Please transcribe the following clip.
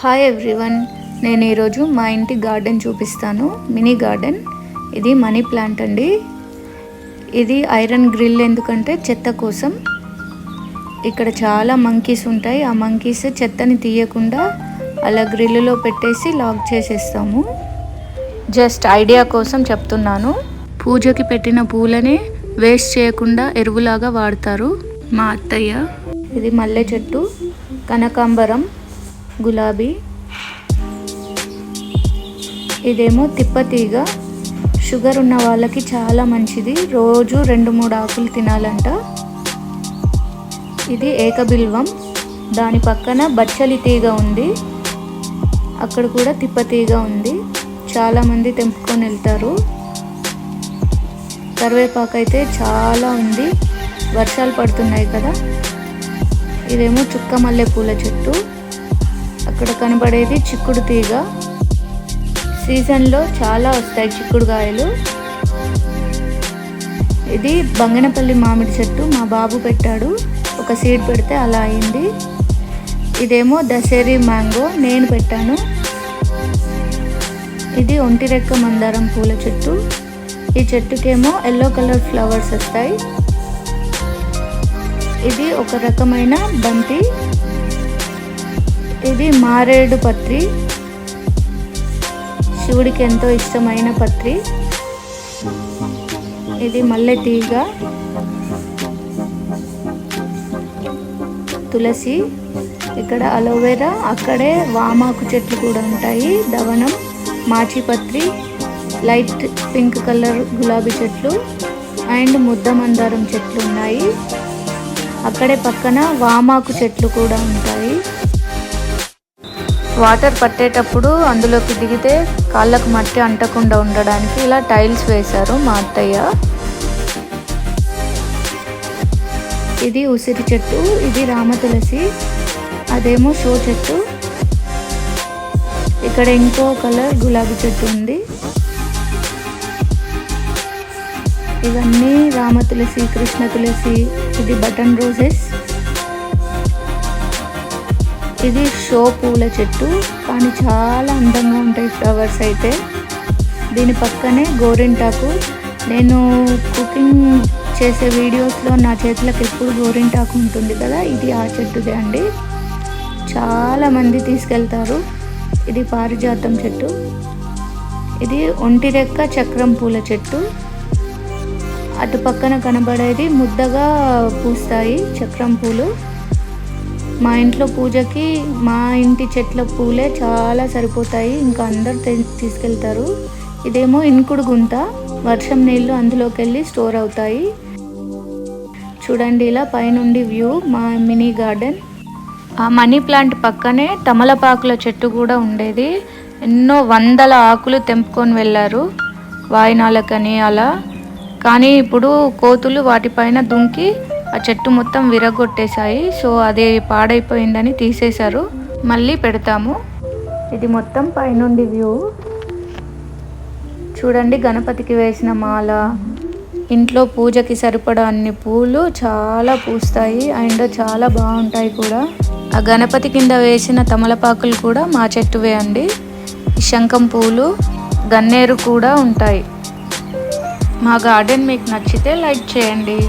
Hi everyone నేను ఈరోజు మా ఇంటి గార్డెన్ చూపిస్తాను. Mini garden. ఇది మనీ ప్లాంట్ అండి. ఇది ఐరన్ గ్రిల్ ఎందుకంటే చెత్త కోసం. ఇక్కడ చాలా మంకీస్ ఉంటాయి. ఆ మంకీస్ చెత్తని తీయకుండా అలా గ్రిల్లులో పెట్టేసి లాక్ చేసేస్తాము. జస్ట్ ఐడియా కోసం చెప్తున్నాను. పూజకి పెట్టిన పూలని వేస్ట్ చేయకుండా ఎరువులాగా వాడతారు మా అత్తయ్య. ఇది మల్లె చెట్టు కనకాంబరం గులాబీ. ఇదేమో తిప్పతీగ. షుగర్ ఉన్న వాళ్ళకి చాలా మంచిది. రోజు రెండు మూడు ఆకులు తినాలంట. ఇది ఏకబిల్వం. దాని పక్కన బచ్చలి తీగ ఉంది. అక్కడ కూడా తిప్పతీగ ఉంది. చాలామంది తెంపుకొని వెళ్తారు. కరివేపాకు అయితే చాలా ఉంది. వర్షాలు పడుతున్నాయి కదా. ఇదేమో చుక్క మల్లె పూల చెట్టు. అక్కడ కనబడేది చిక్కుడు తీగ. సీజన్లో చాలా వస్తాయి చిక్కుడుకాయలు. ఇది బంగనపల్లి మామిడి చెట్టు మా బాబు పెట్టాడు. ఒక సీడ్ పెడితే అలా అయింది. ఇదేమో దసేరి మ్యాంగో నేను పెట్టాను. ఇది ఒంటిరెక్క మందారం పూల చెట్టు. ఈ చెట్టుకేమో ఎల్లో కలర్ ఫ్లవర్స్ వస్తాయి. ఇది ఒక రకమైన బంతి. ఇది మారేడు పత్రి. శివుడికి ఎంతో ఇష్టమైన పత్రి. ఇది మల్లె తీగ. తులసి. ఇక్కడ అలోవెరా అక్కడే వామాకు చెట్లు కూడా ఉంటాయి. దవనం. మాచిపత్రి లైట్ పింక్ కలర్ గులాబీ చెట్లు. అండ్ ముద్ద మందారం చెట్లు ఉన్నాయి. అక్కడే పక్కన వామాకు చెట్లు కూడా ఉంటాయి. వాటర్ పట్టేటప్పుడు అందులోకి దిగితే కాళ్ళకు మట్టి అంటకుండా ఉండడానికి ఇలా టైల్స్ వేశారు మా అత్తయ్య. ఇది ఉసిరి చెట్టు ఇది రామ తులసి అదేమో షో చెట్టు. ఇక్కడ ఇంకో కలర్ గులాబీ చెట్టు ఉంది. ఇవన్నీ రామ తులసి కృష్ణ తులసి ఇది బటన్ రోజెస్. ఇది షో పూల చెట్టు. కానీ చాలా అందంగా ఉంటాయి ఫ్లవర్స్ అయితే. దీని పక్కనే గోరింటాకు. నేను కుకింగ్ చేసే వీడియోస్లో నా చేతులకు ఎప్పుడు గోరింటాకు ఉంటుంది కదా ఇది ఆ చెట్టుదే అండి. చాలా మంది తీసుకెళ్తారు. ఇది పారిజాతం చెట్టు. ఇది ఒంటిరెక్క చక్రం పూల చెట్టు. అటు పక్కన కనబడేది ముద్దగా పూస్తాయి చక్రం పూలు. మా ఇంట్లో పూజకి మా ఇంటి చెట్ల పూలే చాలా సరిపోతాయి. ఇంకా అందరు తీసుకెళ్తారు. ఇదేమో ఇంకుడు గుంత వర్షం నీళ్ళు అందులోకి వెళ్ళి స్టోర్ అవుతాయి. చూడండి ఇలా పైనుండి వ్యూ మా మినీ గార్డెన్. ఆ మనీ ప్లాంట్ పక్కనే తమలపాకుల చెట్టు కూడా ఉండేది. ఎన్నో వందల ఆకులు తెంపుకొని వెళ్ళారు. వాయినాలకని అలా. కానీ ఇప్పుడు కోతులు వాటిపైన దుంకి ఆ చెట్టు మొత్తం విరగొట్టేశాయి. సో అది పాడైపోయిందని తీసేశారు. మళ్ళీ పెడతాము. ఇది మొత్తం పైనుండి వ్యూ. చూడండి గణపతికి వేసిన మాల. ఇంట్లో పూజకి సరిపడా అన్ని పూలు చాలా పూస్తాయి. అండ్ చాలా బాగుంటాయి కూడా. ఆ గణపతి కింద వేసిన తమలపాకులు కూడా మా చెట్టువే అండి. శంఖం పూలు గన్నేరు కూడా ఉంటాయి. మా గార్డెన్ మీకు నచ్చితే లైక్ చేయండి.